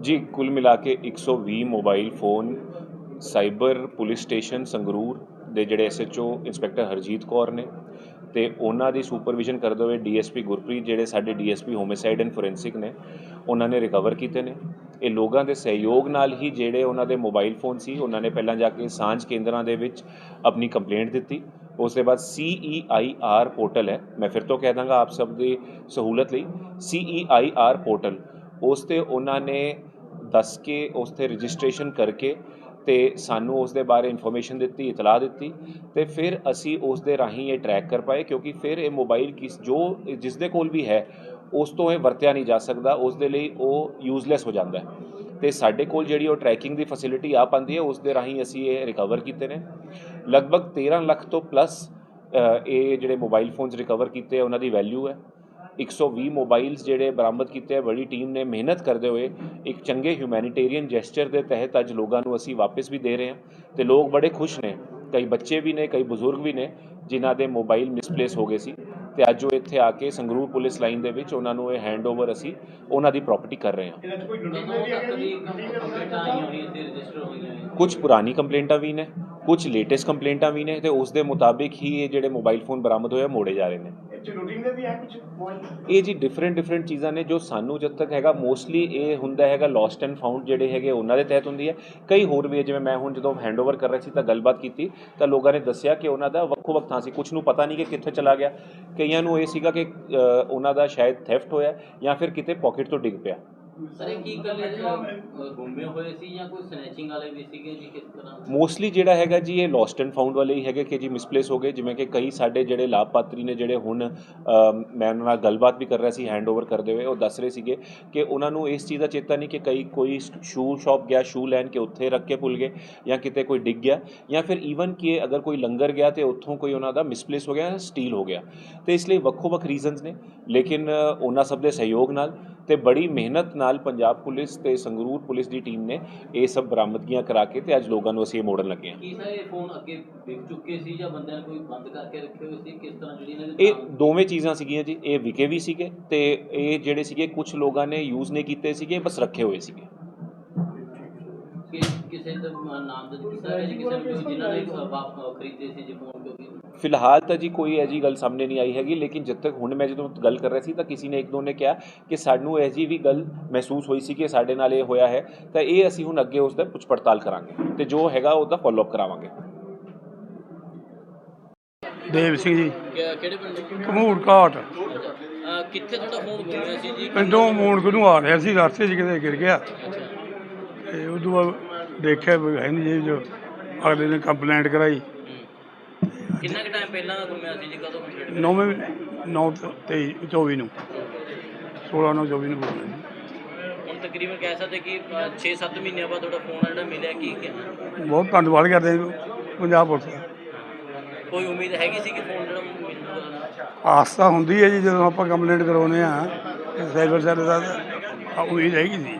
ਜੀ, ਕੁੱਲ ਮਿਲਾ ਕੇ 120 mobile phone, cyber police station, Sangrur ਦੇ ਜਿਹੜੇ ਐਸਐਚਓ ਇੰਸਪੈਕਟਰ ਹਰਜੀਤ ਕੌਰ ਨੇ ਤੇ ਉਹਨਾਂ ਦੀ ਸੁਪਰਵਿਜ਼ਨ ਕਰਦੇ ਹੋਏ ਡੀਐਸਪੀ ਗੁਰਪ੍ਰੀਤ ਜਿਹੜੇ ਸਾਡੇ ਡੀਐਸਪੀ ਹੋਮਿਸਾਈਡ ਐਂਡ ਫੋਰੈਂਸਿਕ ਨੇ, ਉਹਨਾਂ ਨੇ ਰਿਕਵਰ ਕੀਤੇ ਨੇ। ਇਹ ਲੋਕਾਂ ਦੇ ਸਹਿਯੋਗ ਨਾਲ ਹੀ ਜਿਹੜੇ ਉਹਨਾਂ ਦੇ ਮੋਬਾਈਲ ਫੋਨ ਸੀ, ਉਹਨਾਂ ਨੇ ਪਹਿਲਾਂ ਜਾ ਕੇ ਸਾਂਝ ਕੇਂਦਰਾਂ ਦੇ ਵਿੱਚ ਆਪਣੀ ਕੰਪਲੇਂਟ ਦਿੱਤੀ। ਉਸ ਦੇ ਬਾਅਦ CEIR ਪੋਰਟਲ ਹੈ, ਮੈਂ ਫਿਰ ਤੋਂ ਕਹਿ ਦਾਂਗਾ ਆਪ ਸਭ ਦੀ ਸਹੂਲਤ ਲਈ CEIR ਪੋਰਟਲ। ਉਸ ਤੇ ਉਹਨਾਂ ਨੇ ਦੱਸ ਕੇ ਉਸ ਤੇ ਰਜਿਸਟ੍ਰੇਸ਼ਨ ਕਰਕੇ ਤੇ ਸਾਨੂੰ ਉਸ ਦੇ ਬਾਰੇ ਇਨਫੋਰਮੇਸ਼ਨ ਦਿੱਤੀ, ਇਤਲਾਹ ਦਿੱਤੀ ਤੇ ਫਿਰ ਅਸੀਂ ਉਸ ਦੇ ਰਾਹੀਂ ਇਹ ਟਰੈਕ ਕਰ ਪਾਏ ਕਿਉਂਕਿ ਫਿਰ ਇਹ ਮੋਬਾਈਲ ਕਿਸ, ਜੋ ਜਿਸ ਦੇ ਕੋਲ ਵੀ ਹੈ, ਉਸ ਤੋਂ ਇਹ ਵਰਤਿਆ ਨਹੀਂ ਜਾ ਸਕਦਾ ਉਸ ਦੇ ਲਈ ਉਹ ਯੂਜ਼ਲੈਸ ਹੋ ਜਾਂਦਾ ਹੈ। ਤੇ ਸਾਡੇ ਕੋਲ ਜਿਹੜੀ ਉਹ ਟਰੈਕਿੰਗ ਦੀ ਫੈਸਿਲਿਟੀ ਆ ਪਾਉਂਦੀ ਹੈ ਉਸ ਦੇ ਰਾਹੀਂ ਅਸੀਂ ਇਹ ਰਿਕਵਰ ਕੀਤੇ ਨੇ। ਲਗਭਗ 13 ਲੱਖ ਤੋਂ ਪਲੱਸ ਇਹ ਜਿਹੜੇ ਮੋਬਾਈਲ ਫੋਨਸ ਰਿਕਵਰ ਕੀਤੇ ਉਹਨਾਂ ਦੀ ਵੈਲਿਊ ਹੈ। 120 ਮੋਬਾਈਲਸ ਜਿਹੜੇ ਬਰਾਮਦ ਕੀਤੇ ਆ ਬੜੀ ਟੀਮ ਨੇ ਮਿਹਨਤ ਕਰਦੇ ਹੋਏ ਇੱਕ ਚੰਗੇ ਹਿਊਮੈਨਿਟੇਰੀਅਨ ਜੈਸਚਰ ਦੇ ਤਹਿਤ ਅੱਜ ਲੋਕਾਂ ਨੂੰ ਅਸੀਂ ਵਾਪਸ ਵੀ ਦੇ ਰਹੇ ਹਾਂ ਤੇ ਲੋਕ ਬੜੇ ਖੁਸ਼ ਨੇ ਕਈ ਬੱਚੇ ਵੀ ਨੇ ਕਈ ਬਜ਼ੁਰਗ ਵੀ ਨੇ ਜਿਨ੍ਹਾਂ ਦੇ ਮੋਬਾਈਲ ਮਿਸਪਲੇਸ ਹੋ ਗਏ ਸੀ ਤੇ ਅੱਜ ਉਹ ਇੱਥੇ ਆ ਕੇ ਸੰਗਰੂਰ ਪੁਲਿਸ ਲਾਈਨ ਦੇ ਵਿੱਚ ਉਹਨਾਂ ਨੂੰ ਇਹ ਹੈਂਡਓਵਰ ਅਸੀਂ ਉਹਨਾਂ ਦੀ ਪ੍ਰਾਪਰਟੀ ਕਰ ਰਹੇ ਹਾਂ। ਕੁਝ ਪੁਰਾਣੀ ਕੰਪਲੇਂਟਾਂ ਵੀ ਨੇ ਕੁਝ ਲੇਟੈਸਟ ਕੰਪਲੇਂਟਾਂ ਵੀ ਨੇ ਤੇ ਉਸ ਦੇ ਮੁਤਾਬਿਕ ਹੀ ਇਹ ਜਿਹੜੇ ਮੋਬਾਈਲ ਫੋਨ ਬਰਾਮਦ ਹੋਏ ਆ, ਮੋੜੇ ਜਾ ਰਹੇ ਨੇ। ਇਹ 'ਚ ਦੇ ਵੀ ਹੈ ਕੁਝ ਮੋਬਾਈਲ ਇਹ ਜੀ ਡਿਫਰੈਂਟ ਡਿਫਰੈਂਟ ਚੀਜ਼ਾਂ ਨੇ ਜੋ ਸਾਨੂੰ ਜਦ ਤੱਕ ਹੈਗਾ ਮੋਸਟਲੀ ਇਹ ਹੁੰਦਾ ਹੈਗਾ ਲੋਸਟ ਐਂਡ ਫਾਊਂਡ ਜਿਹੜੇ ਹੈਗੇ ਉਹਨਾਂ ਦੇ ਤਹਿਤ ਹੁੰਦੀ ਹੈ। ਕਈ ਹੋਰ ਵੀ ਜਿਵੇਂ ਮੈਂ ਹੁਣ ਜਦੋਂ ਹੈਂਡਓਵਰ ਕਰ ਰਿਹਾ ਸੀ ਤਾਂ ਗੱਲਬਾਤ ਕੀਤੀ, ਤਾਂ ਲੋਕਾਂ ਨੇ ਦੱਸਿਆ ਕਿ ਉਹਨਾਂ ਦਾ ਵੱਖੋ ਵੱਖ ਥਾਂ ਸੀ ਕੁਝ ਨੂੰ ਪਤਾ ਨਹੀਂ ਕਿ ਕਿੱਥੇ ਚਲਾ ਗਿਆ। ਕਈਆਂ ਨੂੰ ਇਹ ਸੀਗਾ ਕਿ ਉਹਨਾਂ ਦਾ ਸ਼ਾਇਦ ਥੈਫਟ ਹੋਇਆ ਜਾਂ ਫਿਰ ਕਿਤੇ ਪਾਕਟ ਤੋਂ ਡਿੱਗ ਪਿਆ। ਸਰ ਇਹ ਕੀ ਗੱਲ ਹੈ ਗੁੰਮੇ ਹੋਏ ਸੀ ਜਾਂ ਕੋਈ ਸਨੈਚਿੰਗ ਵਾਲੇ ਵੀ ਸੀਗੇ ਜੀ ਕਿਸ ਤਰ੍ਹਾਂ? ਮੋਸਟਲੀ ਜਿਹੜਾ ਹੈਗਾ ਜੀ ਇਹ ਲੋਸਟ ਐਂਡ ਫਾਊਂਡ ਵਾਲੇ ਹੀ ਹੈਗੇ ਕਿ ਜੀ ਮਿਸਪਲੇਸ ਹੋ ਗਏ। ਜਿਵੇਂ ਕਿ ਕਈ ਸਾਡੇ ਜਿਹੜੇ ਲਾਭਪਾਤਰੀ ਨੇ ਜਿਹੜੇ ਹੁਣ ਮੈਂ ਉਹਨਾਂ ਨਾਲ ਗੱਲਬਾਤ ਵੀ ਕਰ ਰਿਹਾ ਸੀ ਹੈਂਡਓਵਰ ਕਰਦੇ ਹੋਏ ਉਹ ਦੱਸ ਰਹੇ ਸੀਗੇ ਕਿ ਉਹਨਾਂ ਨੂੰ ਇਸ ਚੀਜ਼ ਦਾ ਚੇਤਾ ਨਹੀਂ ਕਿ ਕਈ ਕੋਈ ਸ਼ੂ ਸ਼ਾਪ ਗਿਆ ਸ਼ੂ ਲੈਣ ਕੇ ਉੱਥੇ ਰੱਖ ਕੇ ਭੁੱਲ ਗਏ ਜਾਂ ਕਿਤੇ ਕੋਈ ਡਿੱਗ ਗਿਆ ਜਾਂ ਫਿਰ ਈਵਨ ਕਿ ਅਗਰ ਕੋਈ ਲੰਗਰ ਗਿਆ ਤੇ ਉੱਥੋਂ ਕੋਈ ਉਹਨਾਂ ਦਾ ਮਿਸਪਲੇਸ ਹੋ ਗਿਆ ਸਟੀਲ ਹੋ ਗਿਆ। ਤੇ ਇਸ ਲਈ ਵੱਖੋ ਵੱਖ ਰੀਜ਼ਨਸ ਨੇ ਲੇਕਿਨ ਉਹਨਾਂ ਸਭ ਦੇ ਸਹਿਯੋਗ ਨਾਲ ਤੇ ਬੜੀ ਮਿਹਨਤ ਨਾਲ ਪੰਜਾਬ ਪੁਲਿਸ ਤੇ ਸੰਗਰੂਰ ਪੁਲਿਸ ਦੀ ਟੀਮ ਨੇ ਇਹ ਸਭ ਬਰਾਮਦਗੀਆਂ ਕਰਾ ਕੇ ਤੇ ਅੱਜ ਲੋਕਾਂ ਨੂੰ ਅਸੀਂ ਇਹ ਮੋੜਨ ਲੱਗੇ ਹਾਂ। ਕੀ ਸਰ ਇਹ ਫੋਨ ਅੱਗੇ ਵਿਕ ਚੁੱਕੇ ਸੀ ਜਾਂ ਬੰਦਿਆਂ ਨੇ ਕੋਈ ਬੰਦ ਕਰਕੇ ਰੱਖੇ ਹੋਏ ਸੀ? ਕਿਸ ਤਰ੍ਹਾਂ ਜਿਹੜੀ ਇਹਨਾਂ ਦੀ ਇਹ ਦੋਵੇਂ ਚੀਜ਼ਾਂ ਸੀਗੀਆਂ ਜੀ ਇਹ ਵਿਕੇ ਵੀ ਸੀਗੇ ਤੇ ਇਹ ਜਿਹੜੇ ਸੀਗੇ ਕੁਝ ਲੋਕਾਂ ਨੇ ਯੂਜ਼ ਨਹੀਂ ਕੀਤੇ ਸੀਗੇ ਬਸ ਰੱਖੇ ਹੋਏ ਸੀਗੇ। ਕਿ ਕਿਸੇ ਦਾ ਨਾਮ ਦਾ ਕਿਸੇ ਕਿਸੇ ਨੇ ਜਿਨ੍ਹਾਂ ਨੇ ਵਾਪ ਖਰੀਦੇ ਸੀ ਜੀ ਫੋਨ ਫਿਲਹਾਲ ਤਾਂ ਜੀ ਕੋਈ ਐਜੀ ਗੱਲ ਸਾਹਮਣੇ ਨਹੀਂ ਆਈ ਹੈਗੀ ਲੇਕਿਨ ਜਦ ਤੱਕ ਹੁਣ ਮੈਂ ਜਦੋਂ ਗੱਲ ਕਰ ਰਿਹਾ ਸੀ ਤਾਂ ਕਿਸੇ ਨੇ ਇੱਕ ਦੋ ਨੇ ਕਿਹਾ ਕਿ ਸਾਨੂੰ ਐਜੀ ਵੀ ਗੱਲ ਮਹਿਸੂਸ ਹੋਈ ਸੀ ਕਿ ਸਾਡੇ ਨਾਲ ਇਹ ਹੋਇਆ ਹੈ ਤਾਂ ਇਹ ਅਸੀਂ ਹੁਣ ਅੱਗੇ ਉਸ ਦਾ ਪੁੱਛ ਪੜਤਾਲ ਕਰਾਂਗੇ ਤੇ ਜੋ ਹੈਗਾ ਉਹਦਾ ਫਾਲੋ ਅਪ ਕਰਾਵਾਂਗੇ ਦੇਵ ਸਿੰਘ ਜੀ ਕਿਹੜੇ ਪਿੰਡ ਦੇ? ਕਮੂੜ ਘਾਟ ਕਿੱਥੇ ਤੁਹਾਡਾ ਫੋਨ ਗੁੰਮਿਆ ਸੀ ਜੀ ਪਿੰਡੋਂ ਮੂਣਕ ਨੂੰ ਆ ਰਿਹਾ ਸੀ ਰਸਤੇ 'ਚ ਕਿਤੇ ਗਿਰ ਗਿਆ ਤੇ ਉਦੋਂ ਬਾਅਦ ਦੇਖਿਆ ਵੀ ਹੈ ਨਹੀਂ ਜੀ ਜੋ ਅਗਲੇ ਨੇ ਕੰਪਲੇਂਟ ਕਰਾਈ। ਕਿੰਨਾ ਕੁ ਟਾਈਮ ਪਹਿਲਾਂ ਗੁੰਮਿਆ ਸੀ ਜੀ? ਕਦੋਂ ਕੰਪਲੀਟ ਨੌਵੇਂ 9 23 24 ਨੂੰ। 16 ਨੂੰ 24 ਨੂੰ ਬੋਲਿਆ ਹੁਣ ਤਕਰੀਬਨ ਕਹਿ ਸਕਦੇ ਕਿ 6-7 ਮਹੀਨਿਆਂ ਬਾਅਦ ਤੁਹਾਡਾ ਫੋਨ ਜਿਹੜਾ ਮਿਲਿਆ ਕੀ ਕਹਿਣਾ ਬਹੁਤ ਧੰਨਵਾਦ ਕਰਦੇ ਹਾਂ ਪੰਜਾਬ ਪੁਲਿਸ ਦਾ। ਕੋਈ ਉਮੀਦ ਹੈਗੀ ਸੀ ਕਿ ਫੋਨ ਜਿਹੜਾ ਮਿਲੂਗਾ ਆਸ ਤਾਂ ਹੁੰਦੀ ਹੈ ਜੀ ਜਦੋਂ ਆਪਾਂ ਕੰਪਲੇਂਟ ਕਰਾਉਂਦੇ ਆ ਸਾਈਬਰ ਸੈੱਲ ਦਾ ਤਾਂ ਉਮੀਦ ਹੈਗੀ ਸੀ।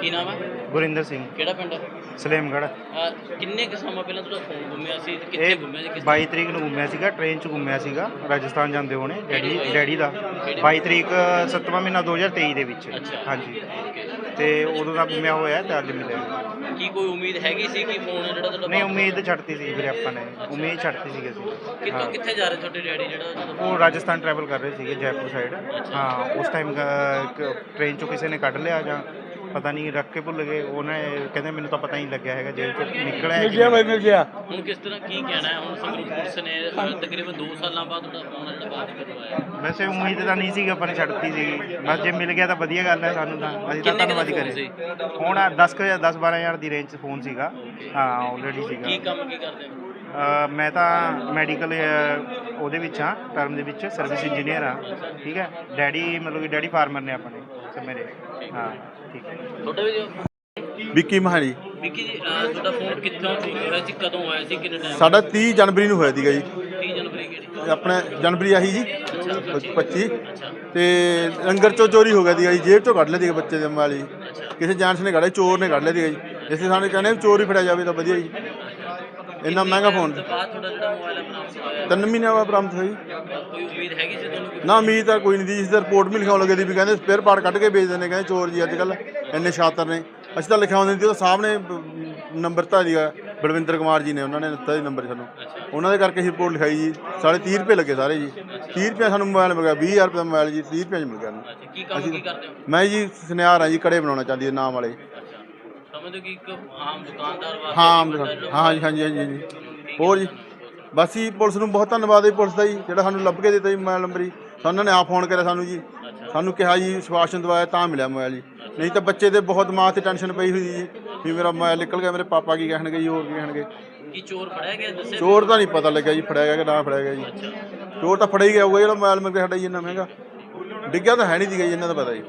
ਕੀ ਨਾਮ ਹੈ ਗੁਰਿੰਦਰ ਸਿੰਘ। ਕਿਹੜਾ ਪਿੰਡ? ਹੈ ਸਲੇਮਗੜ੍ਹ। ਅਹ ਕਿੰਨੇ ਕੁ ਸਮਾਂ ਪਹਿਲਾਂ ਤੁਹਾਡਾ ਫੋਨ ਗੁੰਮਿਆ ਸੀ ਤੇ ਕਿੱਥੇ ਇਹ ਗੁੰਮਿਆ ਸੀ ਕਿਸ 22 ਤਰੀਕ ਨੂੰ ਘੁੰਮਿਆ ਸੀਗਾ ਟ੍ਰੇਨ 'ਚ ਘੁੰਮਿਆ ਸੀਗਾ ਰਾਜਸਥਾਨ ਜਾਂਦੇ ਹੋਣੇ ਡੈਡੀ ਡੈਡੀ ਦਾ। ਕਿਹੜੇ? 22 ਤਰੀਕ 7ਵਾਂ ਮਹੀਨਾ 2023 ਦੇ ਵਿੱਚ। ਅੱਛਾ। ਹਾਂਜੀ। ਤੇ ਉਦੋਂ ਦਾ ਘੁੰਮਿਆ ਹੋਇਆ ਤੇ ਅੱਜ ਮਿਲਿਆ। ਕੀ ਕੋਈ ਉਮੀਦ ਹੈਗੀ ਸੀ ਕਿ ਫੋਨ ਜਿਹੜਾ ਤੁਹਾਡਾ ਨਹੀਂ ਉਮੀਦ ਛੱਡਤੀ ਸੀ ਵੀਰੇ ਆਪਾਂ ਨੇ। ਉਮੀਦ ਛੱਡਤੀ ਸੀਗੀ ਅਸੀਂ। ਕਿੱਥੋਂ ਹਾਂ। ਕਿੱਥੇ ਜਾ ਰਹੇ ਤੁਹਾਡੇ ਡੈਡੀ ਜਿਹੜਾ ਉਹ ਰਾਜਸਥਾਨ ਟਰੈਵਲ ਕਰ ਰਹੇ ਸੀਗੇ ਜੈਪੁਰ ਸਾਈਡ ਹਾਂ ਉਸ ਟਾਈਮ ਟ੍ਰੇਨ 'ਚੋਂ ਕਿਸੇ ਨੇ ਕੱਢ ਲਿਆ ਜਾਂ ਪਤਾ ਨਹੀਂ ਰੱਖ ਕੇ ਭੁੱਲ ਗਏ। ਉਹਨੇ ਕਹਿੰਦੇ ਮੈਨੂੰ ਤਾਂ ਪਤਾ ਹੀ ਨਹੀਂ ਲੱਗਿਆ ਹੈਗਾ ਜੇਲ੍ਹ 'ਚ ਨਿਕਲਿਆ ਮਿਲ ਗਿਆ ਬਾਈ ਮਿਲ ਗਿਆ। ਹੁਣ ਕਿਸ ਤਰ੍ਹਾਂ ਕੀ ਕਹਿਣਾ ਹੈ? ਹੁਣ ਸੰਗਰੂਰ ਪੁਲਿਸ ਨੇ ਤਕਰੀਬਨ 2 ਸਾਲਾਂ ਬਾਅਦ ਤੁਹਾਡਾ ਫੋਨ ਜਿਹੜਾ ਵਾਪਸ ਕਰਵਾਇਆ ਵੈਸੇ ਉਮੀਦ ਤਾਂ ਨਹੀਂ ਸੀ ਆਪਾਂ ਨੇ ਛੱਡਤੀ ਸੀ ਬਸ ਜੇ ਮਿਲ ਗਿਆ ਤਾਂ ਵਧੀਆ ਗੱਲ ਹੈ ਸਾਨੂੰ ਤਾਂ। ਅਸੀਂ ਤਾਂ ਕਿੰਨੇ ਕੁ ਦਾ ਧੰਨਵਾਦ ਹੀ ਕਰੇ? ਹੁਣ 10 ਕੁ 10 12000 ਦੀ ਰੇਂਜ 'ਚ ਫੋਨ ਸੀਗਾ। ਹਾਂ ਆਲਰੇਡੀ ਕੀ ਸੀਗਾ ਕੰਮ ਕੀ ਕਰਦੇ ਹੋ? ਅਹ ਮੈਂ ਤਾਂ ਮੈਡੀਕਲ ਉਹਦੇ ਵਿੱਚ ਹਾਂ ਟਰਮ ਦੇ ਵਿੱਚ ਸਰਵਿਸ ਇੰਜੀਨੀਅਰ ਹਾਂ। ਠੀਕ ਹੈ? ਡੈਡੀ ਮਤਲਬ ਕਿ ਡੈਡੀ ਫਾਰਮਰ ਨੇ ਆਪਣੇ। ਤੇ ਮੇਰੇ। ਹਾਂ। ਠੀਕ ਹੈ। ਤੁਹਾਡਾ ਵੀ ਜੋ- ਵਿੱਕੀ ਮਹਾਲੀ ਵਿੱਕੀ ਜੀ ਅਹ, ਤੁਹਾਡਾ ਫੋਨ ਕਿੱਥੋਂ ਹੋਇਆ ਸੀ ਕਦੋਂ ਹੋਇਆ ਸੀ ਕਿੰਨੇ ਟਾਈਮ ਸਾਡਾ 30 ਜਨਵਰੀ ਨੂੰ ਹੋਇਆ ਸੀਗਾ ਜੀ। 30 ਜਨਵਰੀ ਕਿਹੜੀ? ਆਪਣੇ ਜਨਵਰੀ ਆਹੀ ਜੀ ਅੱਛਾ 25 ਅੱਛਾ। ਤੇ ਲੰਗਰ ਚੋਂ ਚੋਰੀ ਹੋ ਗਿਆ ਸੀਗਾ ਜੀ ਜੇਬ ਚੋਂ ਕੱਢ ਲਿਆ ਸੀਗਾ ਬੱਚੇ ਦੇ ਵਾਲੀ ਅੱਛਾ। ਕਿਸੇ ਜਾਣਸ ਨੇ ਕੱਢਿਆ ਚੋਰ ਨੇ ਕੱਢ ਲਿਆ ਸੀਗਾ ਜੀ। ਇਸੇ ਸਾਨੂੰ ਕਹਿੰਦੇ ਵੀ ਚੋਰ ਹੀ ਫੜਿਆ ਜਾਵੇ ਤਾਂ ਵਧੀਆ ਜੀ। ਇੰਨਾ ਮਹਿੰਗਾ ਫੋਨ ਤੋਂ ਬਾਅਦ ਤੁਹਾਡਾ ਜਿਹੜਾ ਤਿੰਨ ਮਹੀਨਿਆਂ ਬਾਅਦ ਬਰਾਮਦ ਹੋਈ। ਕੋਈ ਉਮੀਦ ਹੈਗੀ ਸੀ ਤੁਹਾਨੂੰ ਕਿ ਨਾ ਉਮੀਦ ਤਾਂ ਕੋਈ ਨਹੀਂ ਦੀ। ਜਿਸ ਦਾ ਰਿਪੋਰਟ ਵੀ ਲਿਖਾਉਣ ਲੱਗੇ ਦੀ ਵੀ ਕਹਿੰਦੇ ਸਪੇਅਰ ਪਾਰਟ ਕੱਢ ਕੇ ਵੇਚਦੇ ਨੇ। ਕਹਿੰਦੇ ਚੋਰ ਜੀ ਅੱਜ ਕੱਲ ਇੰਨੇ ਸ਼ਾਤਰ ਨੇ। ਅਸੀਂ ਤਾਂ ਲਿਖਾਉਂਦੇ ਨਹੀਂ ਸੀ। ਉਹ ਸਾਹਮਣੇ ਨੰਬਰ ਤਾਂ ਸੀਗਾ ਬਲਵਿੰਦਰ ਕੁਮਾਰ ਜੀ ਨੇ। ਉਹਨਾਂ ਨੇ ਦਿੱਤਾ ਜੀ ਨੰਬਰ ਸਾਨੂੰ। ਉਹਨਾਂ ਦੇ ਕਰਕੇ ਅਸੀਂ ਰਿਪੋਰਟ ਲਿਖਾਈ ਜੀ। ਸਾਢੇ 30 ਰੁਪਏ ਲੱਗੇ ਸਾਰੇ ਜੀ। 30 ਰੁਪਏ ਸਾਨੂੰ ਮੋਬਾਈਲ ਮਿਲ ਗਿਆ 20000 ਰੁਪਏ ਦਾ ਮੋਬਾਈਲ ਜੀ। 30 ਰੁਪਏ ਚ ਮਿਲ ਗਿਆ ਸਾਨੂੰ। ਅੱਛਾ ਕੀ ਕੰਮ ਕੀ ਕਰਦੇ ਹੋ? ਮੈਂ ਜੀ ਸੁਨਿਆਰ ਹਾਂ ਜੀ ਕੜੇ ਬਣਾਉਣਾ ਚਾਹੁੰਦੀ ਹੈ ਨਾਮ ਵਾਲੇ। ਅੱਛਾ। ਸਮਝਦੇ ਕਿ ਇੱਕ ਆਮ ਦੁਕਾਨਦਾਰ ਵਾਸਤੇ ਹਾਂ ਵੀ ਵੱਡਾ ਹਾਂ ਹਾਂਜੀ ਹਾਂਜੀ ਹਾਂਜੀ ਹਾਂਜੀ ਠੀਕ ਹੋਰ ਜੀ। ਹੈ। ਬਸ ਜੀ ਪੁਲਿਸ ਨੂੰ ਬਹੁਤ ਧੰਨਵਾਦ ਹੈ ਜੀ ਪੁਲਿਸ ਦਾ ਜੀ ਜਿਹੜਾ ਸਾਨੂੰ ਲੱਭ ਕੇ ਦਿੱਤਾ ਜੀ ਮੋਬਾਈਲ ਨੰਬਰ ਜੀ। ਸਾਨੂੰ ਉਹਨਾਂ ਨੇ ਆਪ ਫੋਨ ਕਰਿਆ ਸਾਨੂੰ ਜੀ। ਸਾਨੂੰ ਕਿਹਾ ਜੀ ਵਿਸ਼ਵਾਸਨ ਦਵਾਇਆ ਤਾਂ ਮਿਲਿਆ ਮੋਬਾਈਲ ਜੀ। ਨਹੀਂ ਤਾਂ ਬੱਚੇ ਦੇ ਬਹੁਤ ਦਿਮਾਗ ਤੇ ਟੈਨਸ਼ਨ ਪਈ ਹੋਈ ਜੀ ਵੀ ਮੇਰਾ ਮੋਬਾਈਲ ਨਿਕਲ ਗਿਆ ਮੇਰੇ ਪਾਪਾ ਕੀ ਕਹਿਣਗੇ ਜੀ ਹੋਰ ਕੀ ਕਹਿਣਗੇ। ਕੀ ਚੋਰ ਫੜਿਆ ਗਿਆ ਦੱਸਿਆ? ਚੋਰ ਤਾਂ ਨਹੀਂ ਪਤਾ ਲੱਗਿਆ ਜੀ ਫੜਿਆ ਗਿਆ ਕਿ ਨਾ ਫੜਿਆ ਗਿਆ ਜੀ। ਚੋਰ ਤਾਂ ਫੜਿਆ ਹੀ ਗਿਆ ਹੋਊਗਾ ਜਿਹੜਾ ਮੋਬਾਈਲ ਮੇਰੇ ਸਾਡਾ ਜੀ ਇੰਨਾ ਮਹਿੰਗਾ। ਡਿੱਗਿਆ ਤਾਂ ਹੈ ਨਹੀਂ ਸੀਗਾ ਜੀ ਇਹਨਾਂ ਦਾ ਪਤਾ ਜੀ।